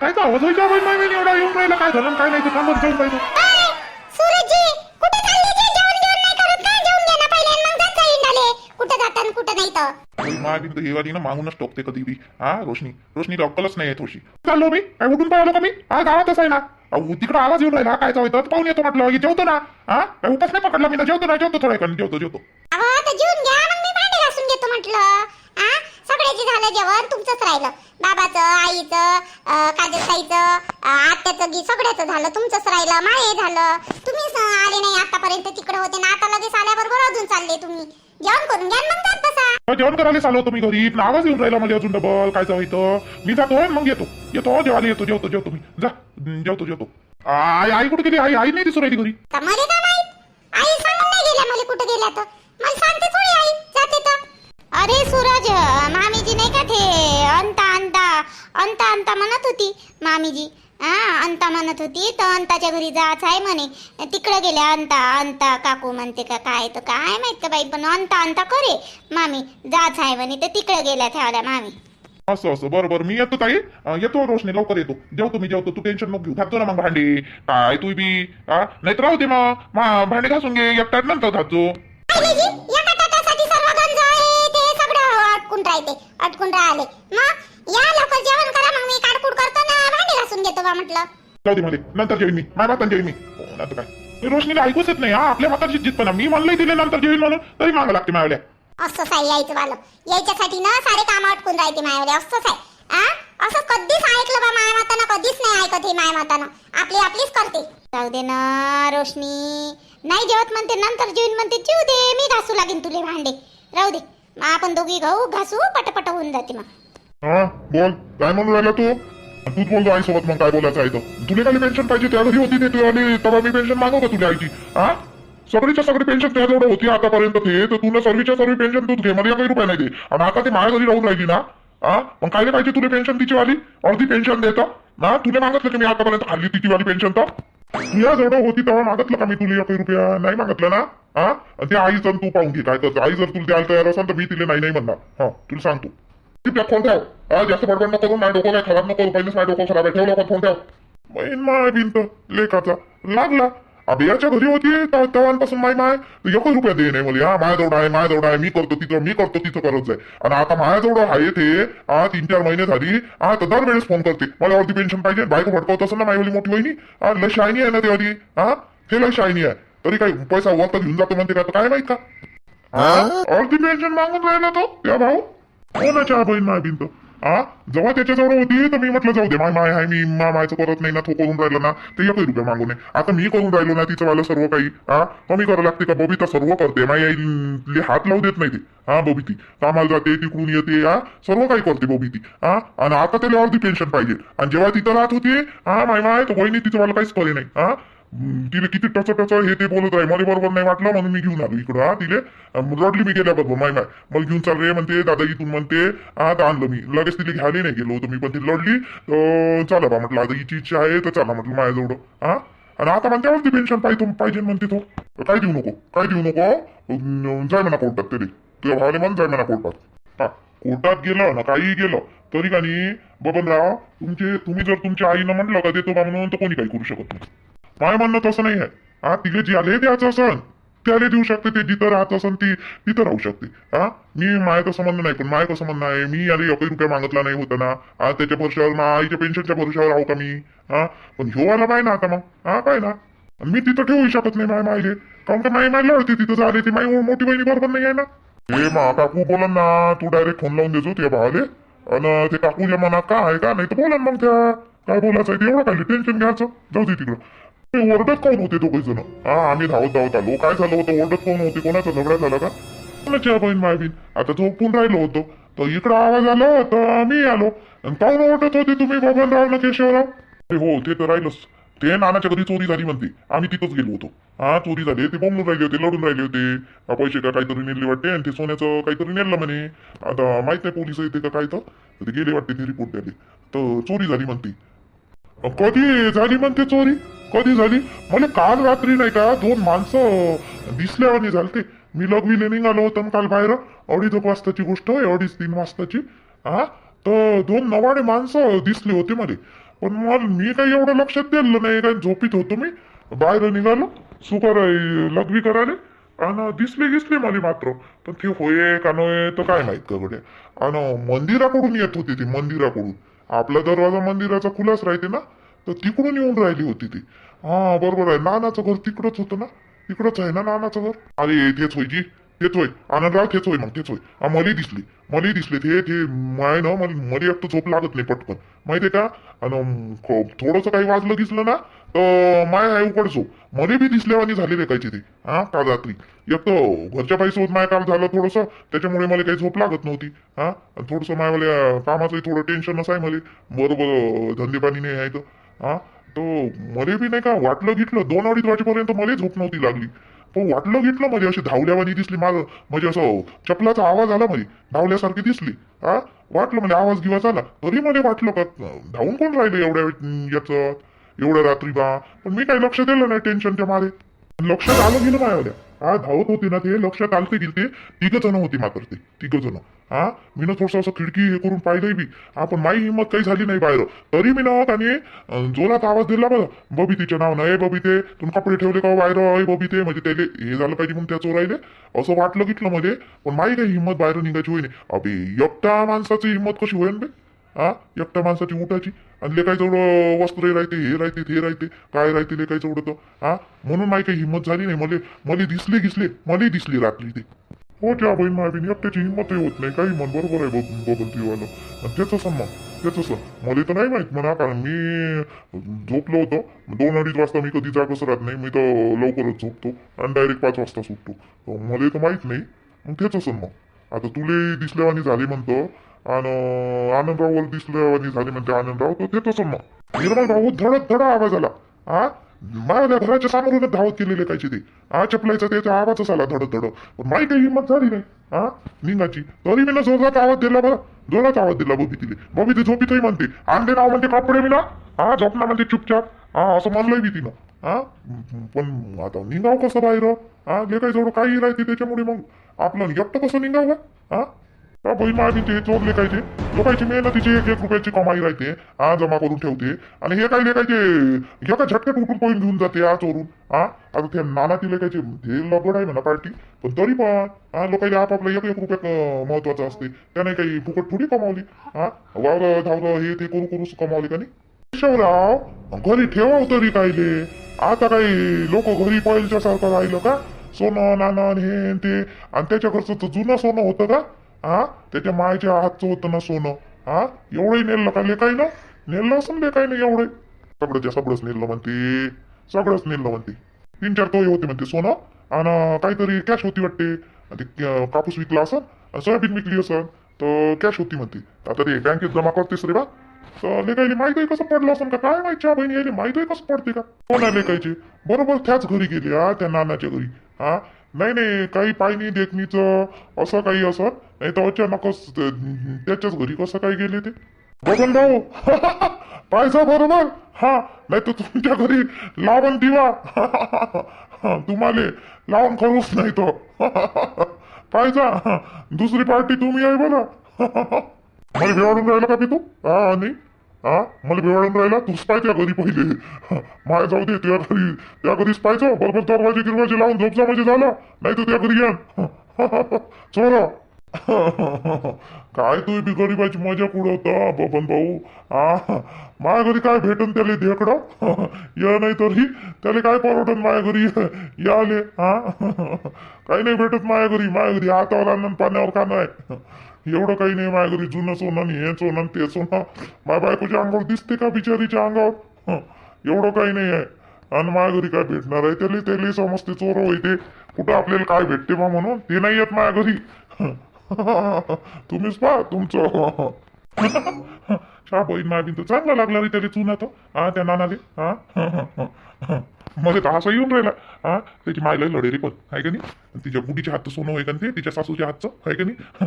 काय तर आवाज व्हायचा बाई माय एवढा येऊन राहिला. काय झालं? काय नाही तर थांबत जाऊन कुठे हे वाली ना मागूनच टोकते कधी बी. हा रोशनी. रोशनी अक्कलच नाही आहे थोडीशी चाललो मी. काय उठून पाहिलो का मी? हा गावातच आहे ना. अहो तिकडं आवाज येऊन राहिला. काय चालतं पाहून येतो म्हटलं. की जेवतो ना. हा काय उपास नाही पकडला मी ना जेवतो ना जेवतो थोड्या वेळाने, जेवतो जेवतो. सगळ्याचे झालं जेवण तुमचंच राहिलं. बाबाचं आईचं काजलताईचं आत्याचं गी सगळ्याचं झालं तुमचंच राहिलं माये झालं. तुम्हीच आले नाही आतापर्यंत तिकडे होते ना आता लगेच आल्याबरोबर अजून चालले तुम्ही. जेवण करून घ्या मग जात बसा. जेवण करायला चाललो मी घरी. पण आवाज येऊन राहिला मला अजून डबल काय व्हायचं मी जातो मग येतो. येतो जेवायला येतो जेवतो जेवतो मी. जा. जेवतो जेवतो. आई आई कुठे गेली? आई आई नाही दिसू राहिली घरी. तर मला काय माहीत? आई सांगून नाही गेल्या मला कुठे गेल्या तर. मला तर अरे सूरज मामीजी नाही का ते अंता अंता. अंता अंता म्हणत होती मामीजी. हा अंता म्हणत होती तर अंताच्या घरी जायचं आहे म्हणे. तिकडे गेल्या अंता अंता काकू म्हणते का काय तर काय माहीत का बाई पण अंता अंता करे. मामी जायचं आहे म्हणे तर तिकडे गेल्या ठेवल्या मामी. असं असं बरं बरं मी येतो ताई. येतो रोशनी लवकर येतो. जेवतो मी जेवतो तू. टेन्शन नको घेऊ. घालतो ना मग भांडी. काय तू बी? हा? नाही तर राहू दे मग. भांडी घासून घे. एकट्यात नंतर घालतो राहते अटकून राहिले. मग या लवकर जेवण करा मग मी काडकूड करतो ना भांडे घासून घेतो बा म्हटलं. जाऊ दे मध्ये नंतर जेवीन मी. माझ्या मातान जेवीन मी. हो, नाहीतर काय? मी रोशनीला ऐकूच येत नाही हा आपल्या माताची जित पण मी म्हणलंय तिला नंतर जेवीन म्हणून तरी मागं लागते मावल्या असं साई यायचं वालं यायच्यासाठी ना सारे काम अटकून राहते मायावले असंच आहे आ? असं कधीच ऐकलं बा माया मातानं कधीच नाही ऐकत हे माया मातानं. आपली आपलीच करते. जाऊ दे ना रोशनी. नाही जेवत म्हणते नंतर जेवण म्हणते. जेऊ दे मी घासू लागेन तुले भांडे. राहू दे. मग आपण दोघी घाऊ घासू पटपट होऊन जाते मग. हा बोल. काय म्हणून राहिला तू? तूच बोलतो आईसोबत मग काय बोलायचं आहे तर. तुला पेन्शन पाहिजे त्या घरी होती ते तू आली तेव्हा मी पेन्शन मागव का तुझ्या आईची. हा? सगळीच्या सगळी पेन्शन त्याजवळ होती आतापर्यंत ते तर तुला सर्वीच्या सर्व पेन्शन तूच घे. मला काही रुपये नाही दे. आणि आता ते माझ्या घरी राहून राहिली ना? हा? मग काय पाहिजे तुला पेन्शन तिची वाली? अर्धी पेन्शन देतं. ना तुला मागितलं की मी आतापर्यंत खाल्ली तिची वाली पेन्शन तर? तुला जवळ होती तेव्हा मागितलं का मी तुला एक रुपया? नाही मागितलं ना? हा आणि आई जर तू पाहून घे काय तर. आई जर तुला द्यायला तयार असेल तर मी तिला नाही नाही म्हणणार. हा तुला सांगतो. ती त्यात फोन ठेव. हा जास्त बडबड नको माझ्या डोकं काय खराब नको पहिलेच माझ्या डोकं खराब आहे. ठेव लवकर फोन ठेव. बहीण माय भिंत लेखाचा. लागला. अभियाच्या घरी होती तेव्हापासून माय माय. एकच रुपया दे नाही मला हा माझ्याजवळ आहे माझ्याजवळ आहे मी करतो तिथं मी करतो तिथं करत जाय. आणि आता माझ्याजवळ आहे ते हा तीन चार महिने झाली हा तर दरवेळेस फोन करते. मला अर्धी पेन्शन पाहिजे बायको भटकवत असं ना माझी मोठी बहिणी हा लय शायनी आहे ना ते वाली हा ते लय शायनी आहे. तरी काही पैसा वरता घेऊन जातो म्हणते का तर काय माहीत का? हा? अर्धी पेन्शन मागून राहिला तो त्या भाऊ. कोणाच्या बहीण माय भिंत हा जेव्हा त्याच्याजवळ होती तर मी म्हटलं जाऊ दे माय माय आहे मी मा मायचं करत नाही ना तो करून राहिला ना ते एकही रुपये मागू नये. आता मी करून राहिलो ना तिचं वाला सर्व काही हा कमी करावं लागते का? बबी तर सर्व करते माय आईले हात लावू देत नाही ते. हा बबी ती? कामाला जाते तिकडून येते हा सर्व काही करते बबी ती हा आणि आता त्याला अर्धी पेन्शन पाहिजे. आणि जेव्हा तिथं राहत होती हा माय माय तर वहिनी तिचं मला काहीच करे नाही हा तिने किती टच टच हे ते बोलत आहे. मला बरोबर नाही वाटलं म्हणून मी घेऊन आलो इकडं हा तिले. रडली मी गेल्याबरोबर माय माय. मला घेऊन चाल रे म्हणते दादा इथून म्हणते हा तर आणलं मी. लगेच तिला घ्यायला नाही गेलो होतो मी पण ती लढली चला बा म्हटलं आता हिची इच्छा आहे तर चला म्हटलं माझ्याजवळ. हा? आणि आता म्हणते वरती पेन्शन पाहिजे पाहिजे म्हणते तो. काय देऊ नको काय देऊ नको जाय म्हणा कोर्टात तरी. तुझ्या भावाले म्हण जाय म्हणा कोर्टात. हा कोर्टात गेलं ना काही गेलं तरी का नाही बबनराव तुमचे तुम्ही जर तुमच्या आईनं म्हटलं का देतो बा म्हणून तर कोणी काही करू शकत नाही. माय म्हणणं तसं नाही आहे हा तिथे ज्याले द्यायचं असन त्याला देऊ शकते ते जिथं राहत असन ती तिथं राहू शकते. हा मी माय तसं म्हणणं नाही पण माय कसं म्हणणं आहे मी याला एकही रुपया मागितला नाही होता ना. हा त्याच्या भरोशावर मा आईच्या पेन्शनच्या भरोशावर राहू का मी? हा पण ह्यो आला पाहिजे ना आता मग. हा पाय ना. मी तिथं ठेवू शकत नाही माय मायले. कारण का माय माय लढते तिथं झाले ती? माई मोठी बहिणी बरोबर नाही आहे ना. हे मा काकू बोला ना तू डायरेक्ट फोन लावून देजो त्या भावाले. आणि ते काकूच्या मनात काय आहे का नाही तर बोला मग त्या. काय बोलायचं आहे ते एवढं काय टेन्शन घ्यायचं. जाऊ दे तिकडं. ते ओरडत कोण होते दोघे जण? हा आम्ही धावत धावत आलो. काय झालं होतं? ओरडत कोण होते? कोणाचा झगडा झाला का? कोणाच्या बहीण मायबीन आता झोपून राहिलो होतो. तर इकडं आवाज आला तर मी आलो. आणि पाहून ओरडत होते तुम्ही बबनराव ना केशवराव? अरे हो ते तर राहिलंच. ते नानाच्या घरी चोरी झाली म्हणते. आम्ही तिथंच गेलो होतो. हा चोरी झाली. ते बोंबलून राहिले होते लढून राहिले होते. पैसे का काहीतरी नेले वाटते आणि ते सोन्याचं काहीतरी नेलं म्हणे. आता माहीत नाही पोलीस येते का काय तर. तर ते गेले वाटते ते रिपोर्ट द्याले तर चोरी झाली म्हणते. कधी झाली म्हणते चोरी? कधी झाली? मला काल रात्री नाही का दोन माणसं दिसल्यावानी झालते. मी लगविले निघालो होतो ना काल बाहेर. अडीच एक वाजताची गोष्ट आहे अडीच तीन वाजताची. हा तर दोन नवाडे माणसं दिसले होते मला. पण मला मी काही एवढं लक्षात दिलं नाही. काय झोपीत होतो मी. बाहेर निघालो. सुकर लघवी करायला. आणि दिसले दिसले मला मात्र. पण ते होय का नव्हे तर काय माहीत का गड्या आणि मंदिराकडून येत होती ती मंदिराकडून. आपला दरवाजा मंदिराचा खुलाच राहते ना. तर तिकडून येऊन राहिली होती ती. हा बरोबर आहे. नानाचं घर तिकडच होतं ना? तिकडच आहे ना नानाचं घर? अरे तेच होय जी. तेच होय आनंदराव तेच होय मग तेच होय मला दिसली. मलाही दिसले. ते ते माय ना मला मला झोप लागत नाही पटकन. माहितीये का? आणि थोडस काही वाजलं दिसलं ना तर माय आहे उकड झोप. मला बी दिसल्यावानी झालेले कायचे ते. हा काल रात्री. एक तर घरच्या बाईसोबत माय काम झालं थोडस. त्याच्यामुळे मला काही झोप लागत नव्हती. हा थोडस माय मला कामाचंही थोडं टेन्शन आहे मला. बरोबर धंदे पाणी नाही आहे तर. हा? तो मध्ये बी नाही का वाटलं घेतलं दोन अडीच वाजेपर्यंत मला झोप नव्हती लागली. पण वाटलं घेतलं म्हणजे अशी धावल्यावानी दिसली माझं म्हणजे असं चपलाचा आवाज आला म्हणजे धावल्यासारखी दिसली. हा? वाटलं म्हणजे आवाज गिवाज आला तरी मला वाटलं का धावून कोण राहिलं एवढ्या याचं? एवढ्या रात्री बा. पण मी काही लक्ष दिलं नाही टेन्शनच्या मारे. लक्षात आलं गेलं माझ्या हा धावत होते ना ते लक्षात आलते गेलते तिघ जण होती मात्र ते तिघ जण. हा? मी ना थोडस असं खिडकी हे करून पाहिलंय बी. आपण माई हिंमत काही झाली नाही बाहेर. तरी मी ना त्याने जोरात आवाज दिला बरं बबितीच्या नाव नाही बबिते तुम्ही कपडे ठेवले का हो बाहेर? अय बबिते म्हणजे त्याले हे झालं पाहिजे म्हणून त्या चोरायले असं वाटलं घेतलं मध्ये पण माई काही हिंमत बाहेर निघायची होई नाही अबे एकटा माणसाची हिंमत कशी होईल बे? हा? एकट्या माणसाची उठाची आणि ले जवळ वस्त्र राहते हे राहते ते राहते. काय राहते ले काय तर. हा? म्हणून माई काही हिंमत झाली नाही मले. मले दिसले गिसले मले दिसली रात्री ते. हो त्या बहीण मायबीन एकट्याची हिंमतही होत नाही. काही मन बरोबर आहे बघ बबनतीवालं आणि त्याचं सण मग त्याचं सण मला तर नाही माहीत म्हणा कारण मी झोपलो होतो. दोन अडीच वाजता मी कधी जागच राहत नाही. मी तर लवकरच झोपतो आणि डायरेक्ट पाच वाजता सुटतो. मला तर माहीत नाही. मग त्याचं सण मग आता तुले दिसल्यावानी झाले म्हणतो आणि आनंदराववर दिसल्यावानी झाले म्हणते आनंदराव तर त्याचं तसं मग निर्मल भाऊ धडक धडा आवाज आला. हा? माझ्या घराच्या समोरूनच धावत केलेले कायचे ते हा चपलायचा त्याचा आवाजच आला धडत धडत पण माही काही हिंमत झाली नाही. हा निघाची तरी मी ना जोरात आवाज दिला बरं. जोरात आवाज दिला बबी तिले. बबी ते झोपीतही म्हणते आणले नाव म्हणते कपडे मी ना हा झोपला म्हणते चुपचाप? हा असं म्हणलंय मी तिनं. हा पण आता निघाव कसं बाहेर? हा जे काही जोड काही राहते त्याच्यामुळे मग? आपलं एकटं कसं निघाव हा हा माझी ते चोरले काय ते? लोकांची मेहनतीची एक एक रुपयाची कमाई राहते. हा जमा करून ठेवते. आणि हे काय काय हे एका झटक्यात उठून पळून घेऊन जाते हा चोरून हा? आता त्या नाना तिला लेखायचे हे लगड आहे म्हणा पार्टी. पण तरी पण हा लोकांना आपापलं एक एक रुपयात महत्वाचं असते. त्याने काही फुकट थोडी कमावली. हा? वावलं धावलं हे ते करू करू कमावली का नाही? शिवराव घरी ठेवाव तरी कायले. आता काही लोक घरी पहिल्याच्या सारखं राहिलं का? सोनं नाणं हे ते. आणि त्याच्या घरचं तर जुनं सोनं होतं का? हा? त्याच्या मायच्या हातचं होतं ना सोनं. हा? एवढंही नेलं का लेखाय ना? नेलं असं लेखाय ना एवढे. सगळं सगळंच नेलं म्हणते. सगळंच नेलं म्हणते. तीन चार तोळे होते म्हणते सोनं. आणि काहीतरी कॅश होती वाटते. ते कापूस विकला असं सोयाबीन विकली असं तर कॅश होती म्हणते. आता ते बँकेत जमा करतेस रे बा. तर लेकायले माहीत आहे कसं पडलं असं का? काय माहिती बहिणी यायले माहीत आहे कसं पडते का? कोणा लेखायचे बरोबर त्याच घरी गेले हा त्या नानाच्या घरी. हा? नाही नाही काही पायनी देखणीचं असं काही असं. नाही तर अचानकच ते- त्याच्याच घरी कसं काय गेले ते? बघून भाऊ पाहिजे बरोबर? हा नाही तर तुमच्या घरी लावण दिवा. तुम्हाला लावून करूच नाही तो. पाहिजे दुसरी पार्टी तुम्ही आहे बोला. मला भेवाडून राहिला का मी तू हा नाही हा? मला बेवाडून राहिला? तूच पाय त्या घरी पहिले. माय जाऊ दे त्या घरी. त्या घरीच पाहिजे बरोबर दरवाजे गिरवाजे लावून झोपचा म्हणजे झाला. नाही तर त्या घरी या चोरा. काय तू बी गरीबाची मजा कुठं बबन भाऊ. हा माझ्या घरी काय भेटन त्याला ढेकडं? या नाही तरी त्याला काय परवडन माझ्या घरी? याले. हा? काही नाही भेटत माझ्या घरी. माझ्या घरी हातावर अन्न पाण्यावर का नाही एवढं काही नाही माझ्या घरी जुनं सोनं हे सोनं ते सोनं. माझ्या बायकोच्या अंगावर दिसते का बिचारीच्या अंगावर? एवढं काही नाही आहे. आणि माझ्या घरी काय भेटणार आहे? त्याला त्याला समजते चोर होते कुठं आपल्याला काय भेटते बा म्हणून? ते नाही येत माझ्या घरी. तुम्हीच पहा तुमचं. शा बहीण माय तर चांगला लागला रे त्याला चुना तो हा त्या नानाले. हा मध्ये तर हसा येऊन राहिला. हा? त्याची मायला लढेरी पण. आहे का नाही? तिच्या बुटीच्या हातचं सोनं आहे का नाही? ते तिच्या सासूच्या हातचं. आहे का नाही?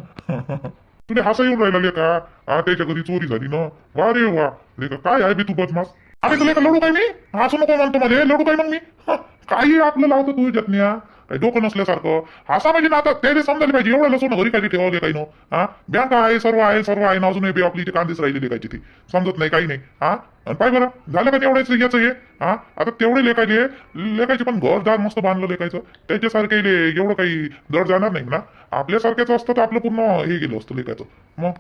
तुला हसा येऊन राहिला लेका. हा त्याच्या घरी चोरी झाली ना. वा रे वा. लेका काय आहे बे तू बदमाश? अरे तुला का लढू काय मी? असं नको म्हणतो मध्ये लढू काय मग मी? काही आपलं लावतो तू जतन्या. काही डोकं नसल्यासारखं. हसा म्हणजे ना आता त्याला समजायला पाहिजे. एवढं लसूण घरी काही ठेवावं काही नो हा? बँक आहे सर्व आहे सर्व आहे ना अजूनही बी आपली इथे कांदेच राहिलेली काय ती. समजत नाही काही नाही. हा? आणि पाय बरं झालं का तेवढ्याच याचं हे? हा? आता तेवढे लेखायचे लेखायचे पण घरदार मस्त बांधलं लेखायचं त्याच्यासारखे एवढं काही दर जाणार नाही ना आपल्यासारख्याचं असतं तर आपलं पूर्ण हे गेलं असतं लेखायचं मग?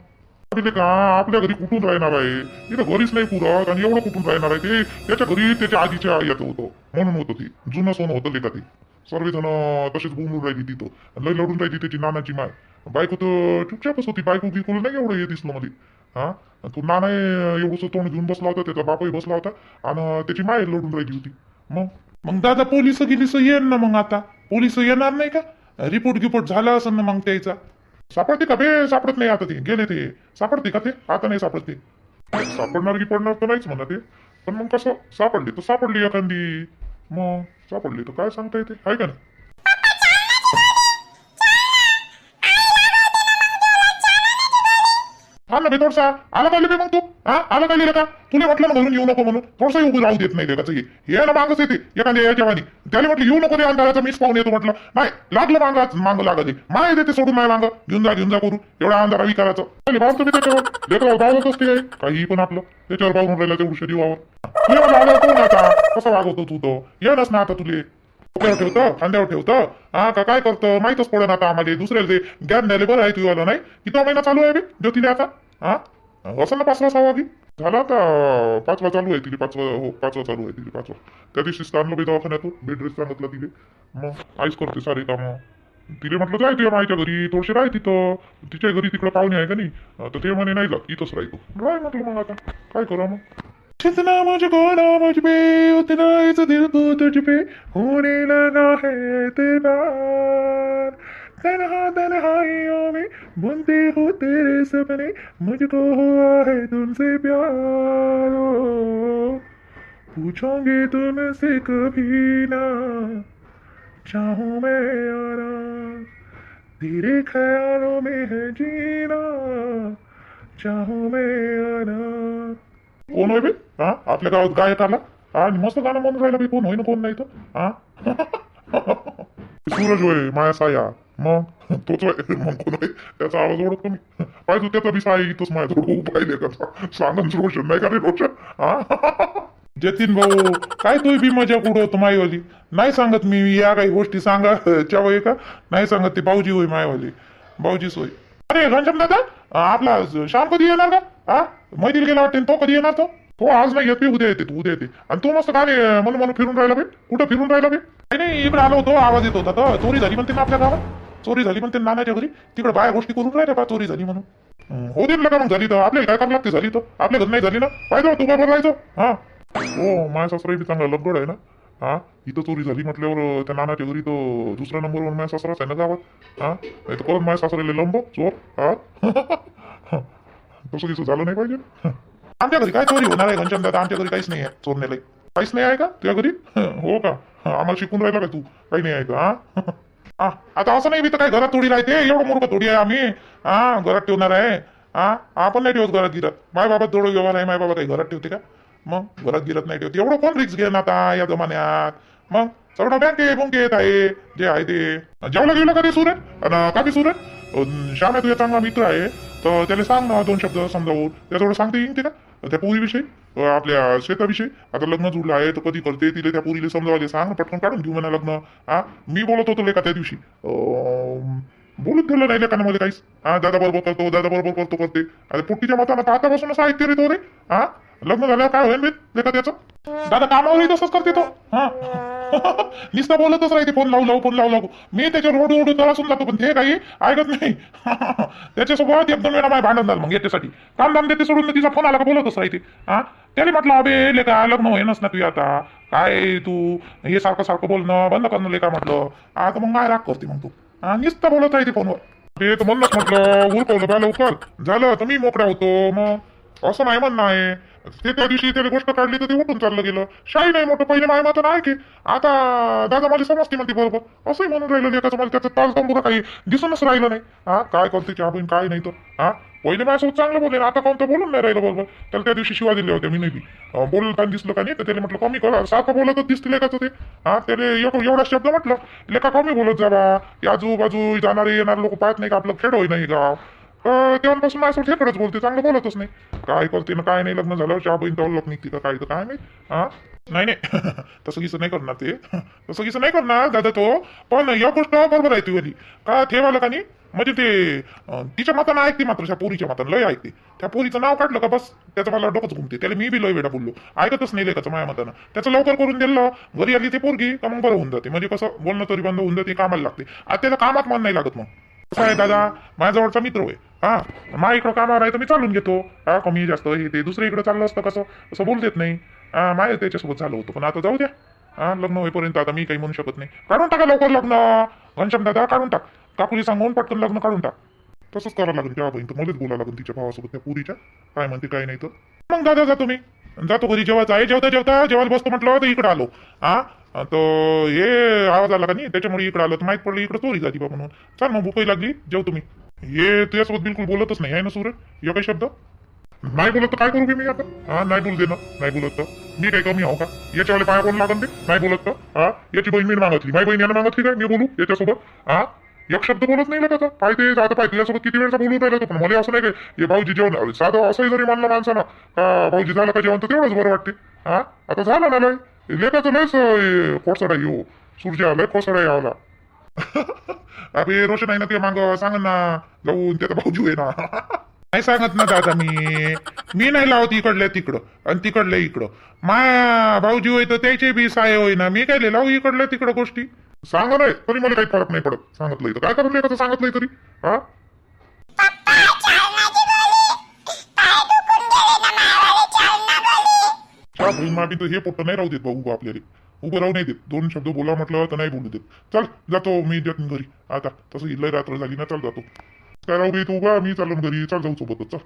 अरे का? आपल्या घरी कुठून राहणार आहे? इथं घरीच नाही पुरत आणि एवढं कुठून राहणार आहे ते? त्याच्या घरी त्याच्या आजीच्या याचं होतं. म्हणून होतं ती. जुनं सोनं होतं लेखा ते. सर्वजण तसेच बोलून राहिली तिथं. लय लढून राहिली त्याची नानाची माय. बायको तर चुपचापच होती. बायको बिलकुल नाही एवढं हे दिसलं मध्ये हा? तो नाना एवढंसं तोंड घेऊन बसला होता त्याचा बापही बसला होता. आणि त्याची माय लढून राहिली होती. मग? मग दादा पोलीस गिलिस येईन ना मग आता? पोलीस येणार नाही का? रिपोर्ट गिपोर्ट झाला असेल ना मग त्याचा? सापडते का बे? सापडत नाही आता ते. गेले ते. सापडते का ते? आता नाही सापडत. ते सापडणार की पडणार तर नाहीच म्हणा ते. पण मग कसं? सापडली तर सापडली एखादी. मग सापडली तर काय सांगता येते? आहे का नाही? हा ना बे थोडसा. आला पाहिजे बे मग तू? हा? आला का लिहिलं का? तुला म्हटलं ना घरून येऊ नको म्हणून? थोडसा उभं राहू देत नाही लेखाचं हे. ना मागच येते एखाद्या याच्या वाणी. त्याला म्हटलं येऊ नको ते अंधाराचा मीच पाहून येतो म्हटलं. नाही लागलं मांग मांग लागत माय देते सोडून माय मांग. घेऊन जा घेऊन जा करू एवढा अंधारा विकाराचं. चालेल भाव तुम्ही त्याच्यावर. लेकरावर भावच असते काही पण आपलं. त्याच्यावर पाहून राहिला ते जीवावर. वावर कसं वागवतो तू तो? येणच ना आता तुले. ठेवतं खांद्यावर ठेवतं हा का काय करतं माहीतच पडत आता आम्हाला दुसऱ्याला ते ज्ञान द्यायला बरं आहे तुझ्याला नाही किती महिना चालू आहे बे ज्योतीने आता हा असं ना पाचवा सहावा की झाला आता पाचवा चालू आहे तिथे पाचवा हो पाचवा चालू आहे तिथे पाचवा त्या दिवशी आणलं बी दवाखान्यातून बेड रेस्ट सांगितलं तिथे मग आईच करते सारे कामं तिने म्हटलं जाय तुझ्या माईच्या घरी थोडशी राह तिथं तिच्या घरी तिकडं पाहुणे आहे का नाही तर ते म्हणे नाही जात इथंच राहतो राय म्हटलं मग आता काय करा मग कितना मुझको ना मुझ पे, उतना इस दिल को तुझ पे होने लगा है एतबार तन्हा तन्हाइयों में बुनते हो तेरे सपने, मुझको हुआ है तुमसे प्यार। पूछोगे तुमसे कभी ना, चाहूँ मैं आना। तेरे ख्यालों में है जीना, चाहूँ मैं कोण होय बे हा? आपल्या गावात गायत आला? आणि मस्त गाणं म्हणून राहिला कोण? होईन ना कोण नाही तर हा? सूरज होय माया साया. मग? तोच मग कोण आहे त्याचा आवाज ओळखतो मी पाहिजे त्याचा बी साई इथंच माझ्या थोडं हो, उभं पाहिले का? सांगन रोशन नाही का रे रोशन? हा? जतीन भाऊ काय तू बी मजा कुठं होतो मायवाली? नाही सांगत मी या काही गोष्टी सांगा. च्या का? नाही सांगत ते भाऊजी होय मायवाली. भाऊजी सोय अरे घनश्याम दादा आपला श्याम कधी येणार का? हा? मैत्री गेला वाटते तो कधी येणार तो? तो आज नाही येत मी उद्या येते तू उद्या येते. आणि तू मस्त काय म्हणून म्हणून फिरून राहिला बे. कुठं फिरून राहिला बे? नाही नाही इकडे आलो होतो आवाज येत होता. तर चोरी झाली म्हणते ना आपल्या गावात? चोरी झाली म्हणते नानाच्या घरी? तिकडे बाया गोष्टी करून राहिल्या बा चोरी झाली म्हणून. हो दे ना मग झाली तर. आपल्याला काय करावं लागते झाली तर? आपल्या घरी नाही झाली ना? पाहिजे तू बरोबर राहायचं हा. हो माझ्या सासरा बी चांगला लगड आहे ना? हा इथं चोरी झाली म्हटल्यावर त्या नानाच्या घरी तो दुसऱ्या नंबरवर माझ्या सासराच आहे ना गावात? हा? नाही तर परत माझ्या सासऱ्याला लंब चोर हा? तसं तिचं झालं नाही पाहिजे आमच्या घरी काय चोरी होणार आहे घनश्याम दादा आमच्या घरी काहीच नाही आहे चोरण्याला काहीच नाही आहे का तुझ्या घरी हो का आम्हाला शिकून राहिला का तू काही नाही आहे का हा? आता असं नाही मी तर काय घरात थोडी राहते एवढं मोठं थोडी आहे आम्ही हा घरात ठेवणार आहे हा आपण नाही ठेवत घरात गिरत माय बाबा थोडं व्यवहार आहे माय बाबा काही घरात ठेवते का मग घरात गिरत नाही ठेवते एवढं कोण रिक्स घेणार आता या जमान्यात मग सगळं बँके बुंके येत आहे जे आहे ते जेवलं गेलं का ते सुरेश अन का ते सुरेश श्याम आहे तुझ्या चांगला मित्र आहे तर त्याला सांग ना दोन शब्द समजावून. थोडं सांगते येईन ते ना त्या पोरीविषयी आपल्या शेताविषयी आता लग्न जुळलं आहे तर कधी करते तिला त्या पोरीला समजावायला. सांग पटकन काढून घेऊ म्हणा लग्न. हा? मी बोलत होतो लेका त्या दिवशी. अं, बोलत गेलं नाही लेकांमध्ये काहीच. हा दादा बरोबर करतो दादा बरोबर करतो करते. आता पोट्टीच्या मताना तर आतापासूनच ऐकते रे तो रे. हा? लग्न झाल्यावर काय होईल मी लेका त्याचं? दादा कामावरही तसंच करते तो. हा. नुसतं बोलतच राहते फोन लावू लावू फोन लावू लावू मी त्याच्या रोड रोड त्रासून जातो पण ते काही ऐकत नाही. त्याच्यासोबत एक दोन वेळा माझ्या भांडण झालं मग याच्यासाठी. काम दाम देते सोडून तिचा फोन आला का बोलतच राहते. हा? त्याने म्हटलं अबे लेका लग्न होईनच ना तू आता. काय तू? हे सारखं सारखं बोलणं बंद करणं लेका म्हटलं. आता मग काय राग करते मग तू? हा? नुसतं बोलत राहते फोनवर. ते तर म्हणलंच म्हटलं. उरकवलं बा लवकर झालं तर मी मोकळा होतो. मग? असं नाही म्हणणं आहे. ते त्या दिवशी त्याने गोष्ट काढली तर ते उठून चाललं गेलं. शाही नाही मोठं पहिले माय मात्र नाही की. आता दादा मला समजते म्हणते बरोबर. असंही म्हणून राहिलं एकाचं मला त्याचं ताल तंबुरा काही दिसूनच राहिलं नाही. हा काय करते चहा बहीण काय नाही तर. हा पहिले माझ्यासोबत चांगलं बोलले आता कोण तर बोलून नाही राहिलं बरोबर. त्याला त्या दिवशी शिवा दिल्या होत्या मी नाही बी अं, दिसलं का नाही तर त्याला म्हटलं कमी करा. सारखं बोलतच दिसते लेखाचं ते. हा त्याला एक- एवढा शब्द म्हटलं लेखा कमी बोलत जा बा. आजूबाजू जाणारे येणारे लोक पाहत नाही का आपलं खेड होई नाही गाव. अं, तेव्हापासून माझ्यासोबत हेकडंच बोलते चांगलं बोलतच नाही. काय करते ना काय नाही लग्न झालं चहा बहीण तेव्हा लग्न निघते का काय तर काय नाही हा? नाही नाही. तसं गिसं नाही करणार ते. तसं गिसं नाही करणार दादा तो. पण या गोष्ट बरोबर आहे तुझी का ठेवायला का नाही? म्हणजे ते तिच्या मातानं ऐकते मात्र त्या पोरीच्या मातानं. लय ऐकते. त्या पोरीचं नाव काढलं का बस त्याचं मला डोकंच घुमते. त्याला मी बी लय वेळा बोललो. ऐकतच नाही लेखाचं माझ्या मतानं. त्याचं लवकर करून दिलं. घरी आली ते पोरगी का मग बरं होऊन जाते. म्हणजे कसं बोलणं तरी बंद होऊन जाते कामाला लागते. आता त्याला कामात मन नाही लागत मग. कसं आहे दादा माझ्याजवळचा मित्र आहे हा मा इकडं कामावर आहे तर मी चालून घेतो. हा कमी जास्त. हे ते दुसऱ्या इकडं चाललं असतं कसं? असं बोल देत नाही. हा माझ्या त्याच्यासोबत झालं होतं पण आता जाऊ द्या. हा लग्न होईपर्यंत आता मी काही म्हणू शकत नाही. काढून टाका लवकर लग्न. घनश्याम दादा काढून टाक. काकुली सांगून पटकन लग्न काढून टाक. तसंच करावं लागेल त्या बहीण तर. मलाच बोलावं लागेल तिच्या भावासोबत त्या पुरीच्या. काय म्हणते काय नाही तर. मग दादा जातो मी जातो घरी जेवायचं आहे जेवता जेवता जेवायला बसतो म्हटलं तर इकडं आलो. हा तो हे आवाज आला का नाही? त्याच्यामुळे इकडे आलं. तर माहीत पडलं इकडे चोरी झाली बा म्हणून. चाल मग भूकही लागली. जेव तुम्ही. हे तुझ्यासोबत बिलकुल बोलतच नाही. आहे ना सूरज? या काही शब्द? नाही बोलत तर काय करू बी मी आता? हा नाही बोलते ना. नाही बोलत तर. मी काही कमी आहो का? याच्यावाले पाया कोण लागन ते? नाही बोलत तर. हा याची बहीण मी मागतली. माझी बहीण यानं मागतली काय? मी बोलू याच्यासोबत? हा? एक शब्द बोलत नाही लागत पाय ते आता पाहिजे तुझ्यासोबत किती वेळचा बोलून राहिलं तो? पण मला असं नाही काय भाऊजी जेवण साधं असंही जरी मानलं माणसानं का भाऊजी झालं का जेवण तर तेवढंच बरं वाटते. हा? आता झालं ना लेखाचं लयच खोडसड आहे हो सूर्य लय आहे यावला अबे रोशन आहे ना ते माग सांग ना जाऊन त्याचा भाऊजी आहे ना नाही सांगत ना दादा मी मी नाही लावत इकडल्या तिकडं आणि तिकडल्या इकडं माया भाऊजी होय तर त्याचे बी साय होय ना मी काय लावू इकडल्या तिकडं गोष्टी सांग नाही तरी मला काही फरक नाही पडत सांगितलंय तर काय करून कसं सांगितलंय तरी हा चहा बहीण हे पोट्ट नाही राहू देत भाऊ उभं आपल्याला. उभं राहू नाही देत. दोन शब्द बोला म्हटलं तर नाही बोलू देत. चल जातो मी देत घरी. आता तसं लय रात्र झाली ना चल जातो. काय राहू दे तू उभा मी चालून घरी. चल जाऊ सोबतच चल.